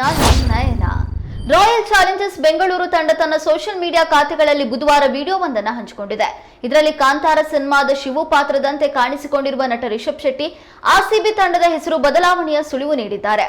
ನಾನು ನಯನ. Royal Challengers Bengaluru ತಂಡ ತನ್ನ ಸೋಷಿಯಲ್ ಮೀಡಿಯಾ ಖಾತೆಗಳಲ್ಲಿ ಬುಧವಾರ ವಿಡಿಯೋವೊಂದನ್ನು ಹಂಚಿಕೊಂಡಿದೆ. ಇದರಲ್ಲಿ ಕಾಂತಾರ ಸಿನಿಮಾದ ಶಿವು ಪಾತ್ರದಂತೆ ಕಾಣಿಸಿಕೊಂಡಿರುವ ನಟ ರಿಷಬ್ ಶೆಟ್ಟಿ ಆರ್ಸಿಬಿ ತಂಡದ ಹೆಸರು ಬದಲಾವಣೆಯ ಸುಳಿವು ನೀಡಿದ್ದಾರೆ.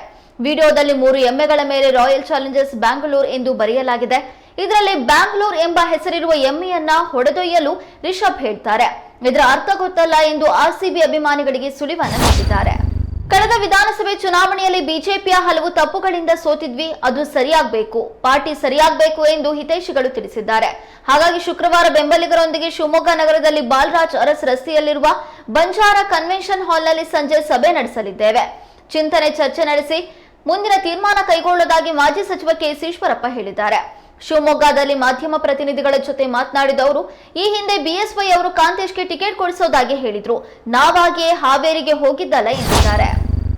ವಿಡಿಯೋದಲ್ಲಿ ಮೂರು ಎಮ್ಮೆಗಳ ಮೇಲೆ ರಾಯಲ್ ಚಾಲೆಂಜರ್ಸ್ ಬ್ಯಾಂಗ್ಳೂರ್ ಎಂದು ಬರೆಯಲಾಗಿದೆ. ಇದರಲ್ಲಿ ಬ್ಯಾಂಗ್ಳೂರ್ ಎಂಬ ಹೆಸರಿರುವ ಎಮ್ಮೆಯನ್ನ ಹೊಡೆದೊಯ್ಯಲು ರಿಷಬ್ ಹೇಳ್ತಾರೆ. ಇದರ ಅರ್ಥ ಗೊತ್ತಲ್ಲ ಎಂದು ಆರ್ಸಿಬಿ ಅಭಿಮಾನಿಗಳಿಗೆ ಸುಳಿವನ್ನು ನೀಡಿದ್ದಾರೆ. ಕಳೆದ ವಿಧಾನಸಭೆ ಚುನಾವಣೆಯಲ್ಲಿ ಬಿಜೆಪಿಯ ಹಲವು ತಪ್ಪುಗಳಿಂದ ಸೋತಿದ್ವಿ, ಅದು ಸರಿಯಾಗಬೇಕು. ಪಾರ್ಟಿ ಸರಿಯಾಗಬೇಕು ಎಂದು ಹಿತೈಷಿಗಳು ತಿಳಿಸಿದ್ದಾರೆ. ಹಾಗಾಗಿ ಶುಕ್ರವಾರ ಬೆಂಬಲಿಗರೊಂದಿಗೆ ಶಿವಮೊಗ್ಗ ನಗರದಲ್ಲಿ ಬಾಲರಾಜ್ ಅರಸ್ ರಸ್ತೆಯಲ್ಲಿರುವ ಬಂಜಾರ ಕನ್ವೆನ್ಷನ್ ಹಾಲ್ನಲ್ಲಿ ಸಂಜೆ ಸಭೆ ನಡೆಸಲಿದ್ದೇವೆ. ಚಿಂತನೆ ಚರ್ಚೆ ನಡೆಸಿ, ಮುಂದಿನ ತೀರ್ಮಾನ ಕೈಗೊಳ್ಳುವುದಾಗಿ ಮಾಜಿ ಸಚಿವ ಕೆಸಿ ಈಶ್ವರಪ್ಪ ಹೇಳಿದ್ದಾರೆ. ಶಿವಮೊಗ್ಗದಲ್ಲಿ ಮಾಧ್ಯಮ ಪ್ರತಿನಿಧಿಗಳ ಜೊತೆ ಮಾತನಾಡಿದ ಅವರು, ಈ ಹಿಂದೆ ಬಿಎಸ್ವೈ ಅವರು ಕಾಂತೇಶ್ಗೆ ಟಿಕೆಟ್ ಕೊಡಿಸೋದಾಗಿ ಹೇಳಿದ್ರು. ನಾವಾಗಿಯೇ ಹಾವೇರಿಗೆ ಹೋಗಿದ್ದಲ್ಲ ಎಂದಿದ್ದಾರೆ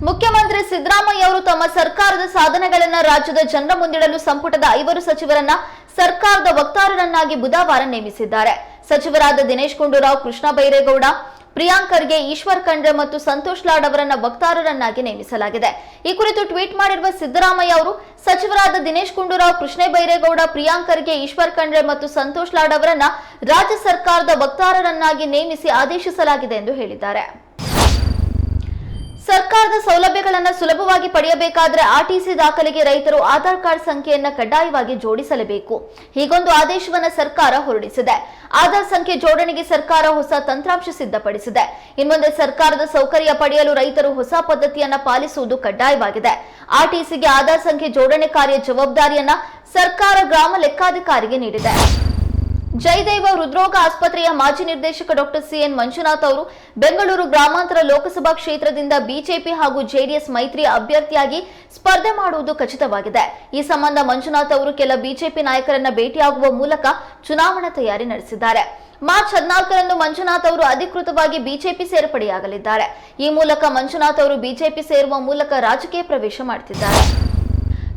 ಮುಖ್ಯಮಂತ್ರಿ ಸಿದ್ದರಾಮಯ್ಯ ಅವರು ತಮ್ಮ ಸರ್ಕಾರದ ಸಾಧನೆಗಳನ್ನ ರಾಜ್ಯದ ಜನರ ಮುಂದಿಡಲು ಸಂಪುಟದ ಐವರು ಸಚಿವರನ್ನ ಸರ್ಕಾರದ ವಕ್ತಾರರನ್ನಾಗಿ ಬುಧವಾರ ನೇಮಿಸಿದ್ದಾರೆ. ಸಚಿವರಾದ ದಿನೇಶ್ ಗುಂಡೂರಾವ್, ಕೃಷ್ಣ ಬೈರೇಗೌಡ ಪ್ರಿಯಾಂಕ್ ಖರ್ಗೆ, ಈಶ್ವರ್ ಖಂಡ್ರೆ ಮತ್ತು ಸಂತೋಷ್ ಲಾಡ್ ಅವರನ್ನ ವಕ್ತಾರರನ್ನಾಗಿ ನೇಮಿಸಲಾಗಿದೆ. ಈ ಕುರಿತು ಟ್ವೀಟ್ ಮಾಡಿರುವ ಸಿದ್ದರಾಮಯ್ಯ ಅವರು, ಸಚಿವರಾದ ದಿನೇಶ್ ಗುಂಡೂರಾವ್, ಕೃಷ್ಣ ಬೈರೇಗೌಡ, ಪ್ರಿಯಾಂಕ್ ಖರ್ಗೆ, ಈಶ್ವರ್ ಖಂಡ್ರೆ ಮತ್ತು ಸಂತೋಷ್ ಲಾಡ್ ಅವರನ್ನ ರಾಜ್ಯ ಸರ್ಕಾರದ ವಕ್ತಾರರನ್ನಾಗಿ ನೇಮಿಸಿ ಆದೇಶಿಸಲಾಗಿದೆ ಎಂದು ಹೇಳಿದ್ದಾರೆ. ಸರ್ಕಾರದ ಸೌಲಭ್ಯಗಳನ್ನು ಸುಲಭವಾಗಿ ಪಡೆಯಬೇಕಾದರೆ ಆರ್ಟಿಸಿ ದಾಖಲೆಗೆ ರೈತರು ಆಧಾರ್ ಕಾರ್ಡ್ ಸಂಖ್ಯೆಯನ್ನು ಕಡ್ಡಾಯವಾಗಿ ಜೋಡಿಸಲೇಬೇಕು. ಹೀಗೊಂದು ಆದೇಶವನ್ನು ಸರ್ಕಾರ ಹೊರಡಿಸಿದೆ. ಆಧಾರ್ ಸಂಖ್ಯೆ ಜೋಡಣೆಗೆ ಸರ್ಕಾರ ಹೊಸ ತಂತ್ರಾಂಶ ಸಿದ್ಧಪಡಿಸಿದೆ. ಇನ್ಮುಂದೆ ಸರ್ಕಾರದ ಸೌಕರ್ಯ ಪಡೆಯಲು ರೈತರು ಹೊಸ ಪದ್ಧತಿಯನ್ನ ಪಾಲಿಸುವುದು ಕಡ್ಡಾಯವಾಗಿದೆ. ಆರ್ಟಿಸಿಗೆ ಆಧಾರ್ ಸಂಖ್ಯೆ ಜೋಡಣೆ ಕಾರ್ಯ ಜವಾಬ್ದಾರಿಯನ್ನ ಸರ್ಕಾರ ಗ್ರಾಮ ಲೆಕ್ಕಾಧಿಕಾರಿಗೆ ನೀಡಿದೆ. ಜಯದೇವ ಹೃದ್ರೋಗ ಆಸ್ಪತ್ರೆಯ ಮಾಜಿ ನಿರ್ದೇಶಕ ಡಾಕ್ಟರ್ ಸಿಎನ್ ಮಂಜುನಾಥ್ ಅವರು ಬೆಂಗಳೂರು ಗ್ರಾಮಾಂತರ ಲೋಕಸಭಾ ಕ್ಷೇತ್ರದಿಂದ ಬಿಜೆಪಿ ಹಾಗೂ ಜೆಡಿಎಸ್ ಮೈತ್ರಿ ಅಭ್ಯರ್ಥಿಯಾಗಿ ಸ್ಪರ್ಧೆ ಮಾಡುವುದು ಖಚಿತವಾಗಿದೆ. ಈ ಸಂಬಂಧ ಮಂಜುನಾಥ್ ಅವರು ಕೆಲ ಬಿಜೆಪಿ ನಾಯಕರನ್ನ ಭೇಟಿಯಾಗುವ ಮೂಲಕ ಚುನಾವಣಾ ತಯಾರಿ ನಡೆಸಿದ್ದಾರೆ. ಮಾರ್ಚ್ ಹದಿನಾಲ್ಕರಂದು ಮಂಜುನಾಥ್ ಅವರು ಅಧಿಕೃತವಾಗಿ ಬಿಜೆಪಿ ಸೇರ್ಪಡೆಯಾಗಲಿದ್ದಾರೆ. ಈ ಮೂಲಕ ಮಂಜುನಾಥ್ ಅವರು ಬಿಜೆಪಿ ಸೇರುವ ಮೂಲಕ ರಾಜಕೀಯ ಪ್ರವೇಶ ಮಾಡುತ್ತಿದ್ದಾರೆ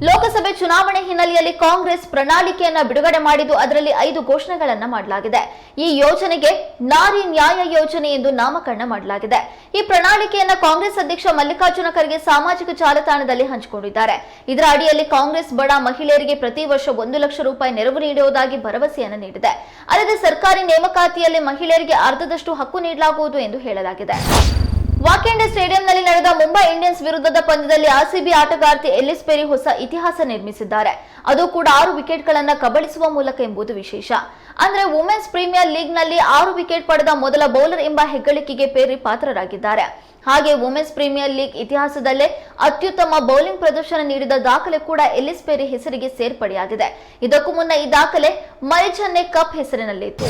ಲೋಕಸಭೆ ಚುನಾವಣೆ ಹಿನ್ನೆಲೆಯಲ್ಲಿ ಕಾಂಗ್ರೆಸ್ ಪ್ರಣಾಳಿಕೆಯನ್ನ ಬಿಡುಗಡೆ ಮಾಡಿದ್ದು ಅದರಲ್ಲಿ ಐದು ಘೋಷಣೆಗಳನ್ನ ಮಾಡಲಾಗಿದೆ. ಈ ಯೋಜನೆಗೆ ನಾರಿ ನ್ಯಾಯ ಯೋಜನೆ ಎಂದು ನಾಮಕರಣ ಮಾಡಲಾಗಿದೆ. ಈ ಪ್ರಣಾಳಿಕೆಯನ್ನ ಕಾಂಗ್ರೆಸ್ ಅಧ್ಯಕ್ಷ ಮಲ್ಲಿಕಾರ್ಜುನ ಖರ್ಗೆ ಸಾಮಾಜಿಕ ಜಾಲತಾಣದಲ್ಲಿ ಹಂಚಿಕೊಂಡಿದ್ದಾರೆ. ಇದರ ಅಡಿಯಲ್ಲಿ ಕಾಂಗ್ರೆಸ್ ಬಡ ಮಹಿಳೆಯರಿಗೆ ಪ್ರತಿ ವರ್ಷ ಒಂದು ಲಕ್ಷ ರೂಪಾಯಿ ನೆರವು ನೀಡುವುದಾಗಿ ಭರವಸೆಯನ್ನು ನೀಡಿದೆ. ಅಲ್ಲದೆ ಸರ್ಕಾರಿ ನೇಮಕಾತಿಯಲ್ಲಿ ಮಹಿಳೆಯರಿಗೆ ಅರ್ಧದಷ್ಟು ಹಕ್ಕು ನೀಡಲಾಗುವುದು ಎಂದು ಹೇಳಲಾಗಿದೆ. ವಾಕೆಂಡೆ ಸ್ಟೇಡಿಯಂನಲ್ಲಿ ನಡೆದ ಮುಂಬೈ ಇಂಡಿಯನ್ಸ್ ವಿರುದ್ಧದ ಪಂದ್ಯದಲ್ಲಿ ಆರ್ಸಿಬಿ ಆಟಗಾರ್ತಿ ಎಲ್ಲಿಸ್ ಪೆರಿ ಹೊಸ ಇತಿಹಾಸ ನಿರ್ಮಿಸಿದ್ದಾರೆ. ಅದು ಕೂಡ ಆರು ವಿಕೆಟ್ಗಳನ್ನು ಕಬಳಿಸುವ ಮೂಲಕ ಎಂಬುದು ವಿಶೇಷ. ಅಂದ್ರೆ ವುಮೆನ್ಸ್ ಪ್ರೀಮಿಯರ್ ಲೀಗ್ನಲ್ಲಿ ಆರು ವಿಕೆಟ್ ಪಡೆದ ಮೊದಲ ಬೌಲರ್ ಎಂಬ ಹೆಗ್ಗಳಿಕೆಗೆ ಪೇರಿ ಪಾತ್ರರಾಗಿದ್ದಾರೆ. ಹಾಗೆ ವುಮೆನ್ಸ್ ಪ್ರೀಮಿಯರ್ ಲೀಗ್ ಇತಿಹಾಸದಲ್ಲೇ ಅತ್ಯುತ್ತಮ ಬೌಲಿಂಗ್ ಪ್ರದರ್ಶನ ನೀಡಿದ ದಾಖಲೆ ಕೂಡ ಎಲ್ಲಿಸ್ ಪೆರಿ ಹೆಸರಿಗೆ ಸೇರ್ಪಡೆಯಾಗಿದೆ. ಇದಕ್ಕೂ ಮುನ್ನ ಈ ದಾಖಲೆ ಮರಿಚನ್ನೆ cup ಹೆಸರಿನಲ್ಲಿತ್ತು.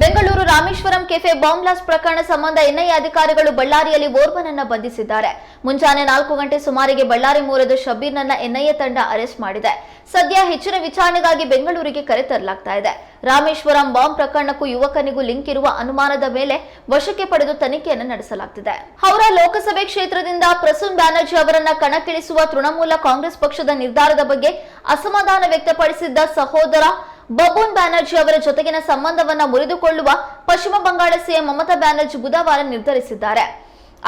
Bengaluru Rameshwaram cafe bomb blast ಪ್ರಕರಣ ಸಂಬಂಧ ಎನ್ಐಎ ಅಧಿಕಾರಿಗಳು ಬಳ್ಳಾರಿಯಲ್ಲಿ ಓರ್ವನನ್ನ ಬಂಧಿಸಿದ್ದಾರೆ. ಮುಂಜಾನೆ ನಾಲ್ಕು ಗಂಟೆ ಸುಮಾರಿಗೆ ಬಳ್ಳಾರಿ ಮೂಲದ ಶಬೀರ್ನನ್ನ ಎನ್ಐಎ ತಂಡ ಅರೆಸ್ಟ್ ಮಾಡಿದೆ. ಸದ್ಯ ಹೆಚ್ಚಿನ ವಿಚಾರಣೆಗಾಗಿ ಬೆಂಗಳೂರಿಗೆ ಕರೆತರಲಾಗ್ತಾ ಇದೆ. ರಾಮೇಶ್ವರಂ ಬಾಂಬ್ ಪ್ರಕರಣಕ್ಕೂ ಯುವಕನಿಗೂ ಲಿಂಕ್ ಇರುವ ಅನುಮಾನದ ಮೇಲೆ ವಶಕ್ಕೆ ಪಡೆದು ತನಿಖೆಯನ್ನು ನಡೆಸಲಾಗ್ತಿದೆ. ಹೌರಾ ಲೋಕಸಭೆ ಕ್ಷೇತ್ರದಿಂದ ಪ್ರಸೂನ್ ಬ್ಯಾನರ್ಜಿ ಅವರನ್ನ ಕಣಕ್ಕಿಳಿಸುವ ತೃಣಮೂಲ ಕಾಂಗ್ರೆಸ್ ಪಕ್ಷದ ನಿರ್ಧಾರದ ಬಗ್ಗೆ ಅಸಮಾಧಾನ ವ್ಯಕ್ತಪಡಿಸಿದ್ದ ಸಹೋದರ ಬಬೂನ್ ಬ್ಯಾನರ್ಜಿ ಅವರ ಜೊತೆಗಿನ ಸಂಬಂಧವನ್ನ ಮುರಿದುಕೊಳ್ಳುವ ಪಶ್ಚಿಮ ಬಂಗಾಳ ಸಿಎಂ ಮಮತಾ ಬ್ಯಾನರ್ಜಿ ಬುಧವಾರ ನಿರ್ಧರಿಸಿದ್ದಾರೆ.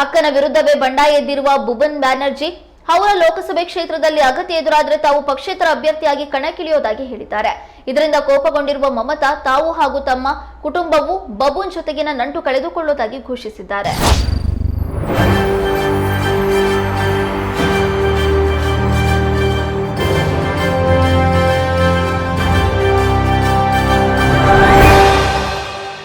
ಅಕ್ಕನ ವಿರುದ್ಧವೇ ಬಂಡಾಯ ಎದ್ದಿರುವ ಬುಬನ್ ಬ್ಯಾನರ್ಜಿ ಅವರ ಲೋಕಸಭೆ ಕ್ಷೇತ್ರದಲ್ಲಿ ಅಗತ್ಯ ಎದುರಾದರೆ ತಾವು ಪಕ್ಷೇತರ ಅಭ್ಯರ್ಥಿಯಾಗಿ ಕಣಕ್ಕಿಳಿಯೋದಾಗಿ ಹೇಳಿದ್ದಾರೆ. ಇದರಿಂದ ಕೋಪಗೊಂಡಿರುವ ಮಮತಾ ತಾವು ಹಾಗೂ ತಮ್ಮ ಕುಟುಂಬವು ಬಬೂನ್ ಜೊತೆಗಿನ ನಂಟು ಕಳೆದುಕೊಳ್ಳುವುದಾಗಿ ಘೋಷಿಸಿದ್ದಾರೆ.